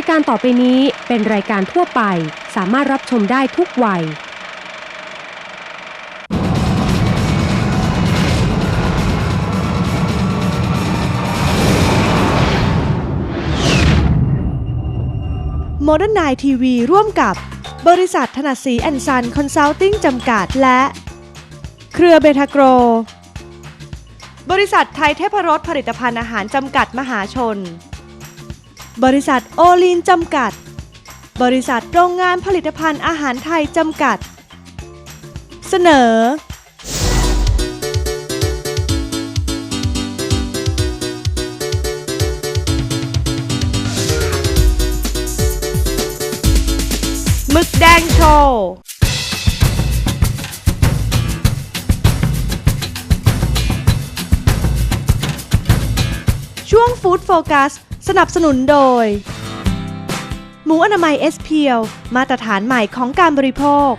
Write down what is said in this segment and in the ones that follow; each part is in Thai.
รายการต่อไปนี้เป็นรายการทั่วไป สามารถรับชมได้ทุกวัย โมเดิร์นไนทีวีร่วมกับบริษัทธนศรีแอนซันคอนซัลทิงจำกัดและ เครือเบทาโกร บริษัทไทยเทพรสผลิตภัณฑ์อาหารจำกัดมหาชน บริษัทโอลีนจำกัด บริษัทโรงงานผลิตภัณฑ์อาหารไทยจำกัด เสนอ มึกแดงโชว์ช่วงฟู้ดโฟกัส สนับสนุนโดย หมูอนามัยเอสเพียวมาตรฐานใหม่ของการบริโภค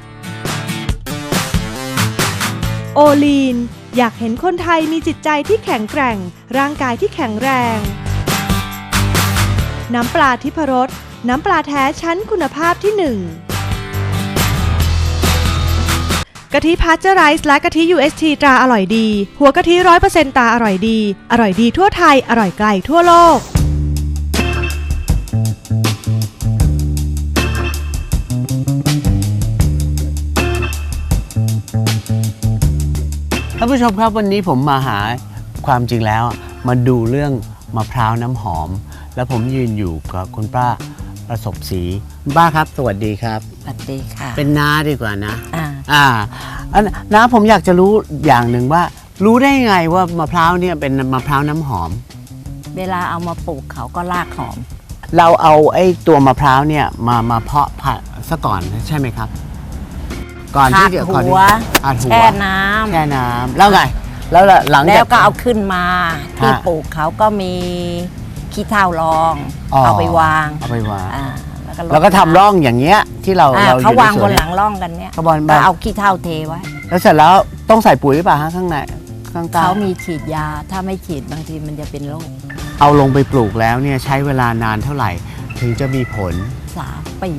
โอลีน อยากเห็นคนไทยมีจิตใจที่แข็งแกร่ง ร่างกายที่แข็งแรง น้ำปลาทิพรสน้ำปลาแท้ชั้นคุณภาพที่หนึ่งกะทิพาสเจอร์ไรส์และกะทิ UST ตราอร่อยดี หัวกะทิร้อยเปอร์เซ็นต์ตราอร่อยดี อร่อยดีทั่วไทย อร่อยไกลทั่วโลก ท่านผู้ชมครับวันนี้ผมมาหาความจริงแล้วอะมาดูเรื่องมะพร้าวน้ำหอม แล้วผมยืนอยู่กับคุณป้าประสบศรีคุณป้าครับ สวัสดีครับ สวัสดีค่ะ เป็นน้าดีกว่านะ อ่า อ่าอันน้าผมอยากจะรู้อย่างหนึ่งว่า รู้ได้ไงว่ามะพร้าวเนี่ยเป็นมะพร้าวน้ำหอม เวลาเอามาปลูกเขาก็รากหอม เราเอาไอ้ตัวมะพร้าวเนี่ยมามาเพาะผัดซะก่อนใช่ไหมครับ ก่อนที่จะขาดก่อนหัที่วขาดหัวแช่น้ำแช่น้ำแล้วไง แล้วหลังแล้จากวก็เอาขึ้นมาที่ฮะปลูกเขาก็มีขี้เถ้ารองอ๋อเอาไปวางเอาไปวางอ่าแล้วก็รดแล้วก็ทำร่องอย่างเงี้ยที่เราอ่าเราอยู่เขาวางในสบวนนหลังร่องกันเนี่ยเขาบอลก็เอาขี้เถ้าเทไว้ แล้วเสร็จแล้วต้องใส่ปุ๋ยหรือเปล่าฮะข้างในข้างใต้เขามีฉีดยาถ้าไม่ฉีดบางทีมันจะเป็นโรคเอาลงไปปลูกแล้วเนี่ยใช้เวลานานเท่าไหร่ ถึงจะมีผลสามปี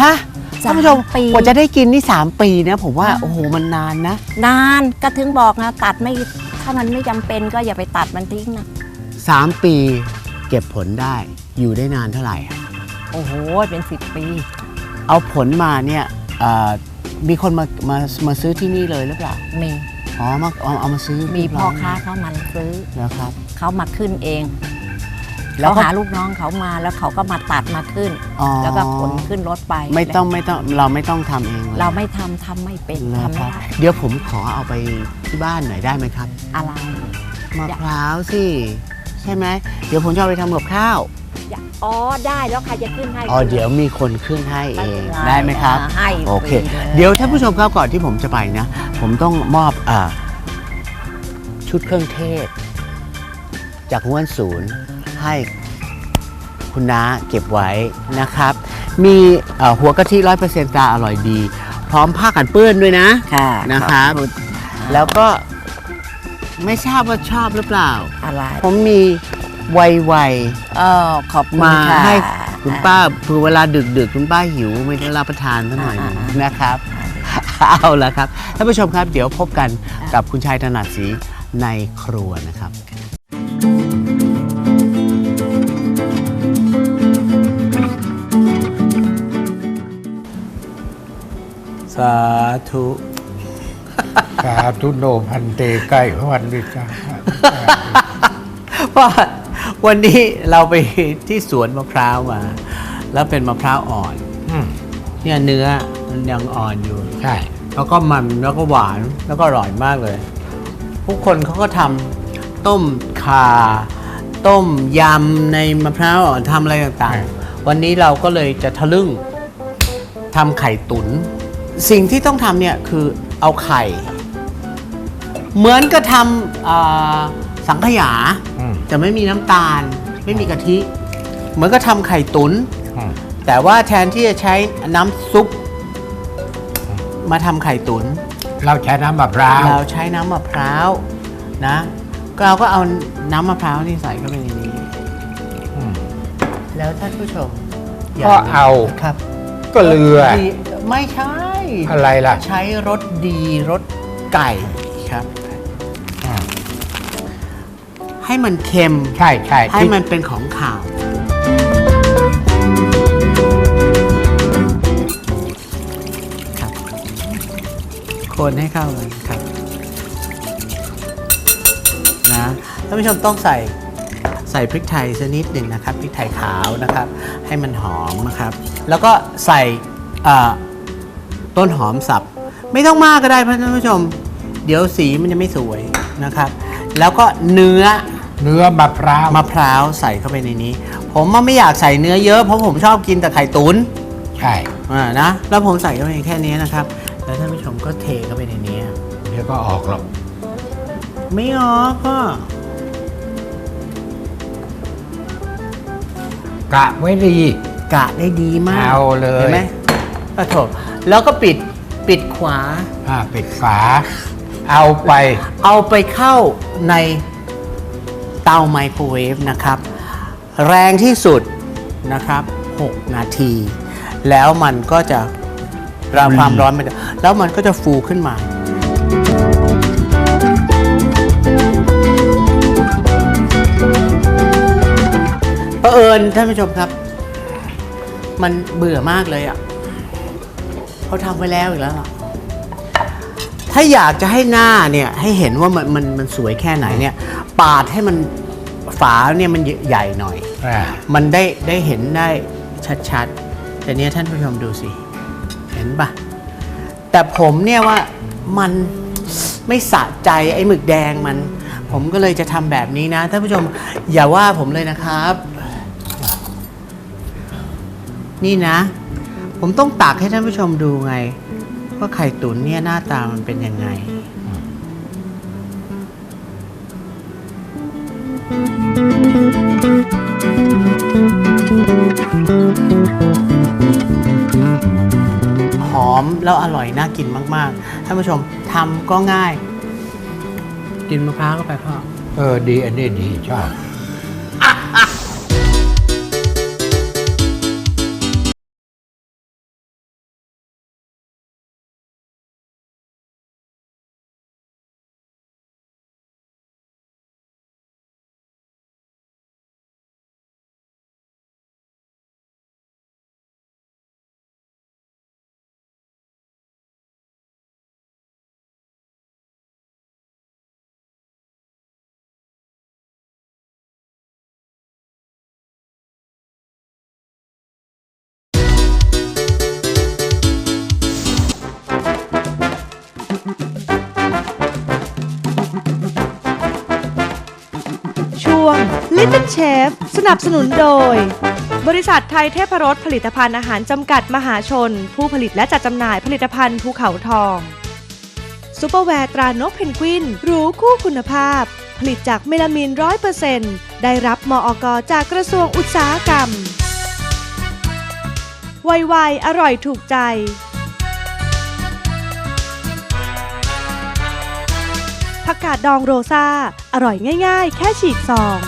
ฮะสาม ท่านผู้ชมปีกว่าจะได้กินนี่ 3 ปีนะผมว่าโอ้โหมันนานนะ นานก็ถึงบอกนะตัดไม่ถ้ามันไม่จำเป็นก็อย่าไปตัดมันทิ้งนะ 3 ปีเก็บผลได้อยู่ได้นานเท่าไหร่อะโอ้โหเป็นสิบปี เอาผลมาเนี่ยเอ่อมีคนมามามาซื้อที่นี่เลยหรือเปล่ามีอ๋อมาเอาเอามาซื้อมีพ่อเรียบร้ยค้าเขามันซื้อแล้วครับเขามาขึ้นเอง แล้เขาวเขาหาลูกน้องเขามาแล้วเขาก็มาตัดมาขึ้น อ๋อ แล้วก็ขนขึ้นรถไปไม่ต้องไม่ต้องเราไม่ต้องทำเองลยเราไม่ทำทำไม่เป็นเหรอทำคไม่รับได้เดี๋ยวผมขอเอาไปที่บ้านหน่อยได้ไหมครับ อะไร มะพร้าวสิ ใช่ไหม เดี๋ยวผมจะเอาไปทำกับข้าว อย่าอ๋อได้แล้วใครจะขึ้นให้อ๋อ เดี๋ยวมีคนขึ้นให้เองม่ป็นรได้ไหมครับ ให้โอเค ฟรีลเดี๋ยวท่านผู้ชมครับก่อนที่ผมจะไปนะ ผมต้องมอบอาชุดเครื่องเทศ จากห้วนศูนย์ ให้คุณน้าเก็บไว้นะครับ มีเอ่อหัวกะทิร้อยเปอร์เซ็นต์ตาอร่อยดี พร้อมผ้ากันเปื้อนด้วยนะค่ะนะครับขอณแล้วก็ไม่ทราบว่าชอบหรือเปล่า อะไร ผมมีไวไวเออขอบคุณมาค่ะให้คุณป้าเผื่อเวลาดึกดึกๆคุณป้าหิวไม่ได้รับประทานสักหน่อยหนึ่งอ่านะครับ เอาละครับท่านผู้ชมครับ เดี๋ยวพบกันกับคุณชายถนัดศรีในครัวนะครับ สาธุ สาธุโนพันเตใกล้พระวันวิจาว่าวันนี้เราไปที่สวนมะพร้าวมา แล้วเป็นมะพร้าวอ่อนอืมเนี่ยเนื้อมันยังอ่อนอยู่ ใช่ แล้วก็มันแล้วก็หวานแล้วก็อร่อยมากเลย ผู้คนเขาก็ทำต้มข่า ต้มยำในมะพร้าวอ่อนทำอะไรต่างๆ วันนี้เราก็เลยจะทะลึ่งทำไข่ตุน สิ่งที่ต้องทำเนี่ยคือเอาไข่ เหมือนกับทำอ่าสังขยา อืม แต่ไม่มีน้ำตาล ไม่มีกะทิ เหมือนก็ทำไข่ตุนอืมแต่ว่าแทนที่จะใช้น้ำซุป มาทำไข่ตุนเราใช้น้ำมะพร้าวเราใช้น้ำมะพร้าวนะก็เราก็เอาน้ำมะพร้าวนี่ใส่เข้าไปในนี้ อืม แล้วท่านผู้ชมก็เอา ครับก็เรือดีไม่ใช่ อะไรล่ะ ใช้รสดีรสไก่ครับอ่าให้มันเค็ม ใช่ใช่ให้ที่มันเป็นของข่าว ครับ คนให้เข้ากันครับนะท่านผู้ชมต้องใส่ใส่พริกไทยสักนิดหนึ่งนะครับพริกไทยขาวนะครับ ให้มันหอมนะครับ แล้วก็ใส่อ่า ต้นหอมสับ ไม่ต้องมากก็ได้ท่านผู้ชม เดี๋ยวสีมันจะไม่สวยนะครับ แล้วก็เนื้อเนื้อมะพร้าวมะพร้าวใส่เข้าไปในนี้ ผมว่าไม่อยากใส่เนื้อเยอะเพราะผมชอบกินแต่ไข่ตุนใช่อ่านะแล้วผมใส่เข้าไปแค่นี้นะครับ แล้วท่านผู้ชมก็เทเข้าไปในนี้เดี๋ยวก็ออกหรอกไม่ออกพ่อกะไว้ดีกะได้ดีมากเอาเลยห็นไหม ปะโถแล้วก็ปิดปิดขวา อ่าปิดฝา เอาไป เอาไปเข้าในเตาไมโครเวฟนะครับ แรงที่สุดนะครับ 6 นาที แล้วมันก็จะรามความร้อนมันจะแล้วมันก็จะฟูขึ้นมาเผอิญท่านผู้ชมครับ มันเบื่อมากเลยอะ่ะ เขาทำไว้แล้วอีกแล้วอะถ้าอยากจะให้หน้าเนี่ยให้เห็นว่ามันมันมันสวยแค่ไหนเนี่ย ปาดให้มันฝาเนี่ยมันใหญ่หน่อย อ่า มันได้ได้เห็นได้ชัดๆ แต่เนี้ยท่านผู้ชมดูสิ เห็นปะแต่ผมเนี่ยว่ามันไม่สะใจไอ้หมึกแดงมัน ผมก็เลยจะทำแบบนี้นะท่านผู้ชมอย่าว่าผมเลยนะครับ นี่นะ ผมต้องตักให้ท่านผู้ชมดูไง ว่าไข่ตุ๋นเนี่ยหน้าตามันเป็นยังไง หอมแล้วอร่อยน่ากินมาก ๆ ท่านผู้ชมทำก็ง่าย กินมะพร้าวเข้าไปพ่อ เออดีอันนี้ดีชอบ Little Chef สนับสนุนโดย บริษัทไทยเทพรสผลิตภัณฑ์อาหารจำกัดมหาชน ผู้ผลิตและจัดจำหน่ายผลิตภัณฑ์ภูเขาทองซูเปอร์แวร์ตรานกเพนกวินหรูคู่คุณภาพ ผลิตจากเมลามีนร้อยเปอร์เซ็นต์ได้รับมอกจากกระทรวงอุตสาหกรรมไวๆอร่อยถูกใจ ผักกาดดองโรซาอร่อยง่ายๆ แค่ฉีกซอง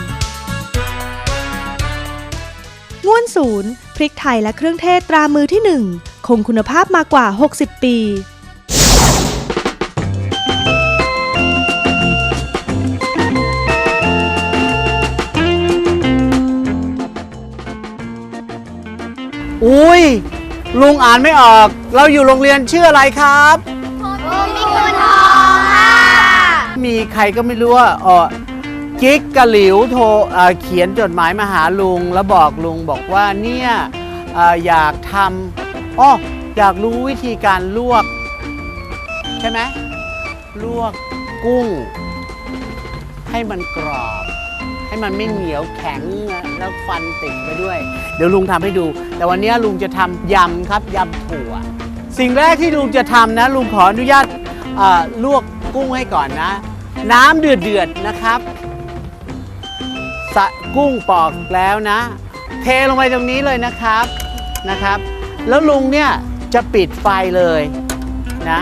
ง่วนศูนย์พริกไทยและเครื่องเทศตรามือที่หนึ่งคงคุณภาพมากว่า 60 ปี อุ้ย ลุงอ่านไม่ออก เราอยู่โรงเรียนชื่ออะไรครับ มีใครก็ไม่รู้ว่าเออ กิ๊กกะหลิวโทรเอ่อเขียนจดหมายมาหาลุง แล้วบอกลุงบอกว่าเนี่ยเอ่ออยากทำอ๋ออยากรู้วิธีการลวก ใช่ไหมลวกกุ้ง ให้มันกรอบ ให้มันไม่เหนียวแข็งแล้วฟันติดไปด้วย เดี๋ยวลุงทำให้ดู แต่วันนี้ลุงจะทำยำครับยำถั่ว สิ่งแรกที่ลุงจะทำนะ ลุงขออนุญาตเอ่อลวกกุ้งให้ก่อนนะ น้ำเดือดเดือดๆนะครับ สะกุ้งปอกแล้วนะ เทลงไปตรงนี้เลยนะครับนะครับ แล้วลุงเนี่ยจะปิดไฟเลยนะ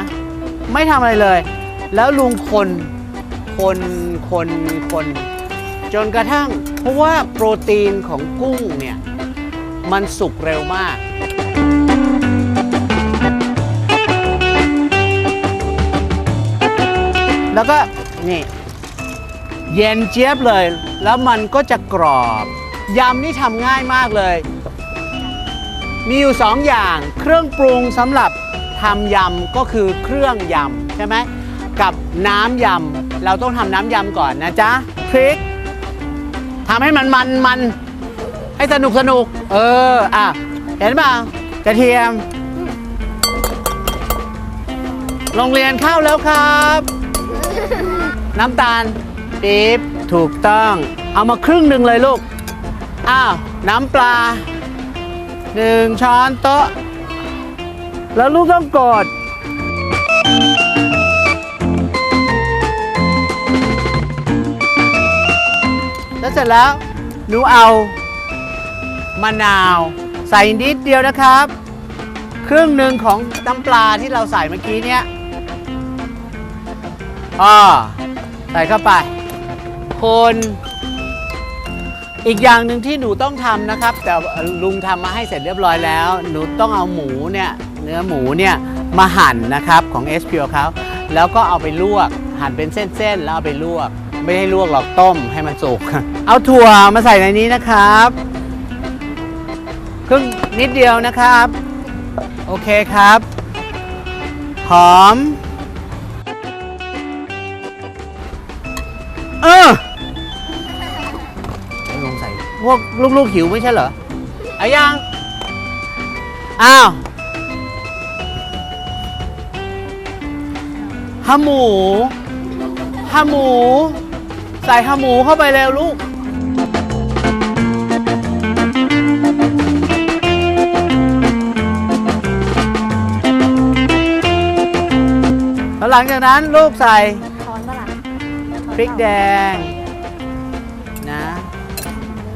ไม่ทำอะไรเลย แล้วลุงคนคนคนคนจนกระทั่ง เพราะว่าโปรตีนของกุ้งเนี่ย มันสุกเร็วมาก แล้วก็นี่ เย็นเจี๊ยบเลย แล้วมันก็จะกรอบยำนี่ทำง่ายมากเลย มีอยู่สองอย่าง เครื่องปรุงสำหรับทำยำก็คือเครื่องยำใช่ไหมกับน้ำยำเราต้องทำน้ำยำก่อนนะจ๊ะพริกทำให้มันมันมันให้สนุกสนุก เออ อะ เห็นป่ะกระเทียม โรงเรียนเข้าแล้วครับ น้ำตาล ปี๊บถูกต้อง เอามาครึ่งหนึ่งเลยลูก อ้าว น้ำปลาหนึ่งช้อนโต๊ะ แล้วลูกต้องกด แล้วเสร็จแล้วหนูเอามะนาว ใส่นิดเดียวนะครับ ครึ่งหนึ่งของน้ำปลาที่เราใส่เมื่อกี้เนี้ยอ่าใส่เข้าไป คน อีกอย่างหนึ่งที่หนูต้องทำนะครับ แต่ลุงทำมาให้เสร็จเรียบร้อยแล้ว หนูต้องเอาหมูเนี่ยเนื้อหมูเนี่ยมาหั่นนะครับของ s p o เขาแล้วก็เอาไปลวก หั่นเป็นเส้นๆ แล้วเอาไปลวก ไม่ให้ลวกหรอกต้มให้มันสุก เอาถั่วมาใส่ในนี้นะครับครึ่งนิดเดียวนะครับ โอเคครับ หอม เออ พวกลูกๆหิวไม่ใช่เหรอเอายัง อ้าวฮาหมูฮาหมู ใส่ฮาหมูเข้าไปแล้วลูกแล้วหลังจากนั้นลูกใส่ช้อนปะล่ะพริกแดงนะ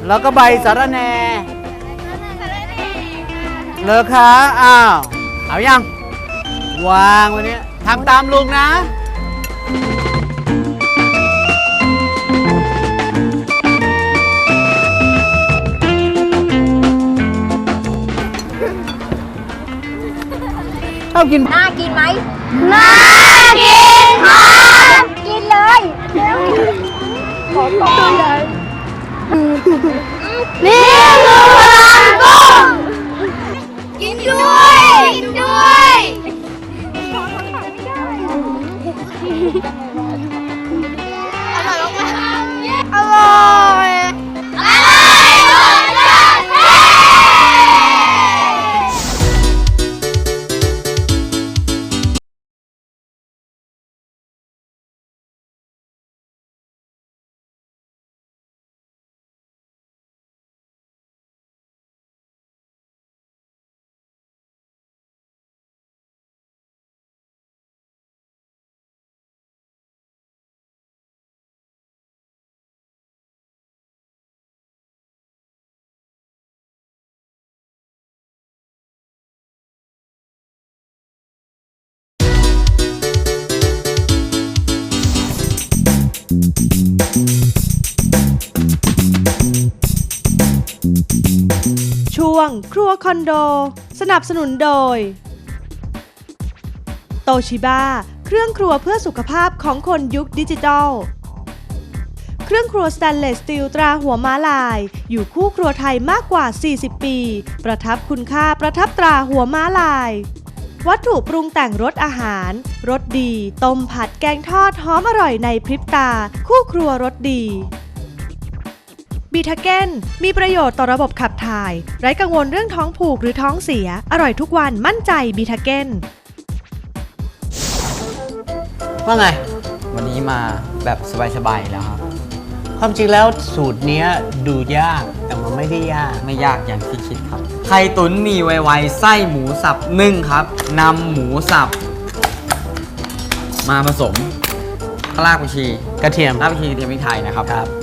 แล้วก็ใบสะระแหน่เลอคะอ้าว เอายัง วางไวันนี้ทำตามลุงนะเอากิน น่ากินไหมน่ากินครับกินเลยขอต่อเลย นี่คือพลังกุ้งกิ ง ครัวคอนโด สนับสนุนโดย โตชิบ้าเครื่องครัวเพื่อสุขภาพของคนยุคดิจิทัลเครื่องครัวสแตนเลสสตีลตราหัวม้าลาย อยู่คู่ครัวไทยมากกว่า 40 ปี ประทับคุณค่าประทับตราหัวม้าลาย วัตถุปรุงแต่งรสอาหารรสดี ต้มผัดแกงทอดหอมอร่อยในพริบตา คู่ครัวรสดี บีทาเกนมีประโยชน์ต่อระบบขับถ่าย ไร้กังวลเรื่องท้องผูกหรือท้องเสีย อร่อยทุกวันมั่นใจบีทาเกนว่าไง วันนี้มาแบบสบายๆแล้วครับ ความจริงแล้วสูตรเนี้ยดูยากแต่มันไม่ได้ยาก ไม่ยากอย่างที่คิดครับ ไข่ตุ๋นมีไวๆไส้หมูสับนึ่งครับนำหมูสับ มาผสมรากผักชีกระเทียมรากผักชีกระเทียมพริกไทยนะครับ ครับ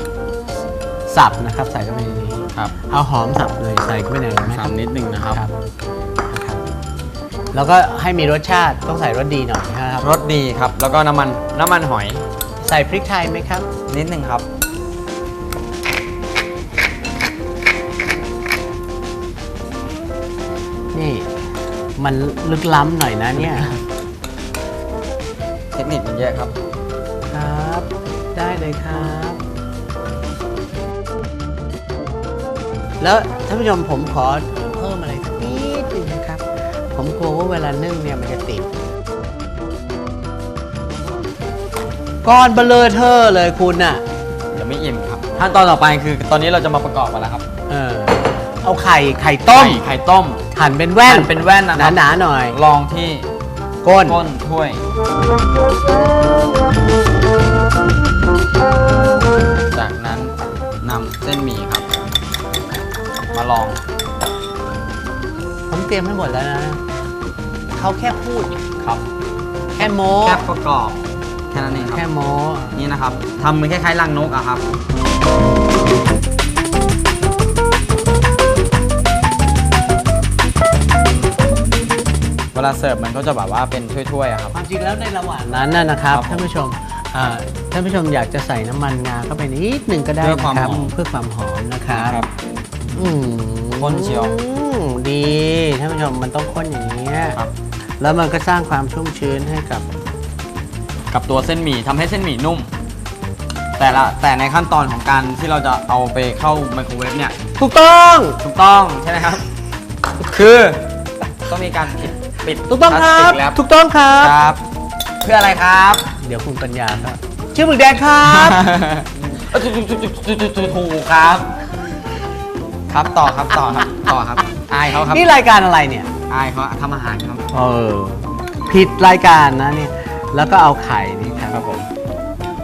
สับนะครับ ใส่เข้าไปในนี้ครับเอาหอมสับเลยใส่เข้าไปในนี้ไหมคสัรับ บนิดนึงนะครับ ครับนะครับ แล้วก็ให้มีรสชาติต้องใส่รสดีหน่อยนะครับ รสดีครับ แล้วก็น้ำมันน้ำมันหอยใส่พริกไทยไหมครับ นิดนึงครับคมันลึกล้ำหน่อยนะเนี่ย เทคนิคมันเยอะครับ ครับ ได้เลยครับ แล้วท่านผู้ชมผมขอเพิ่มอะไรสักนิดหนึงนะครับ ผมกลัวว่าเวลานึ่งเนี่ยมันจะติดก้อนเบลอเทอร์เลยคุณน่ะเดี๋ยวไม่อิ่มครับขั้นตอนต่อไปคือตอนนี้เราจะมาประกอบกันแล้วครับเออเอาไข่ไข่ต้ม ไข่ไข่ต้มหั่นเป็นแว่นหั่นเป็นแว่นนะครับหนาๆหน่อยลองที่ก้น ก้นถ้วยจา มาลอง ผมเตรียมให้หมดแล้วนะ เขาแค่พูด ครับแค่โม้แค่ประกอบแค่นั้นเองคแค่รับโม้นี่นะครับทำเหมือนคล้ายๆรังนกอะครับ เวลาเสิร์ฟมันก็จะแบบว่าเป็นถ้วยๆอะครับ ความจริงแล้วในระหว่างนั้นน่ะนะครับครับท่านผู้ชมอ่าท่านผู้ชมอยากจะใส่น้ำมันงาเข้าไปนิดหนึ่งก็ได้เพื่อความนะครับหอม เพื่อความหอมนะครับ ครับอืมข้นเชียวดีท่านผู้ชมมันต้องข้นอย่างนี้ยครับ แล้วมันก็สร้างความชุ่มชื้นให้กับกับตัวเส้นหมี่ทำให้เส้นหมี่นุ่ม แต่ละแต่ในขั้นตอนของการที่เราจะเอาไปเข้าไมโครเวฟเนี่ยถูกต้องถูกต้องใช่ไหมครับ คือต้องมีการปิดปิดถูกต้องคพลารัสบติกแล้วถูกต้องครับ ครับ เพื่ออะไรครับ เดี๋ยวคุณปัญญาครับชื่อหมึกแดงครับเอ้ยถูกถูกถูกถูกถูกถูกถูกครับ ครับต่อครับต่อครับต่อครับ อายเขาครับนี่รายการอะไรเนี่ย อายเขาทำอาหารครับ เออ ผิดรายการนะเนี่ย แล้วก็เอาไข่นี่ครับครับผม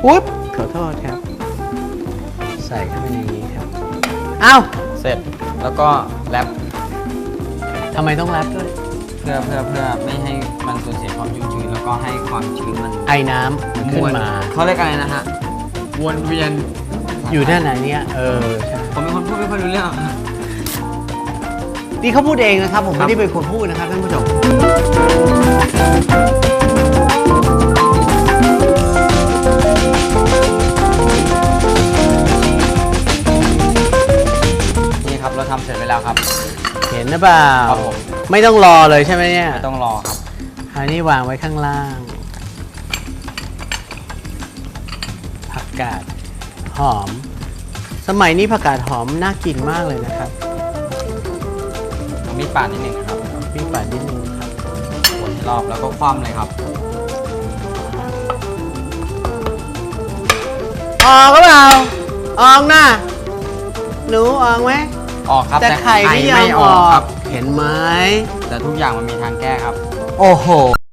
อุ๊บขอโทษครับ ใส่เข้าไปในนี้ครับเอ้าเสร็จแล้วก็แรปทำไมต้องแรปด้วยเพื่อเพื่อเพื่อไม่ให้มันสูญเสียความชุ่มชื้นแล้วก็ให้ความชื้นมันไอ้น้ำมันขึ้นวนมา เขาเรียกอะไรนะฮะวนเวียนอยู่ด้านไหนเนี่ยเออใช่ผมเป็นคนพูดไม่ค่อยรู้เรื่อง นี่เขาพูดเองนะครับ ผมครัไม่บได้เป็นคนพูดนะครับท่านผู้ชมนี่ครับเราทำเสร็จไปแล้วครับ เห็นหรือเปล่าครับผม ไม่ต้องรอเลยใช่ไหมเนี่ยไม่ต้องรอครับอันนี้วางไว้ข้างล่าง ผักกาดหอม สมัยนี้ผักกาดหอมน่ากินมากเลยนะครับเอา มีดปาดนิดหนึ่งนะครับพี่ปัดนิดนึงครับวนให้รอบแล้วก็คว่ำเลยครับออกก็เปล่าออกนะหนูออกไหม ออกครับแต่ไข่ไม่ยอมอคอรักบเห็นไหมแต่ทุกอย่างมันมีทางแก้ครับ โอ้โห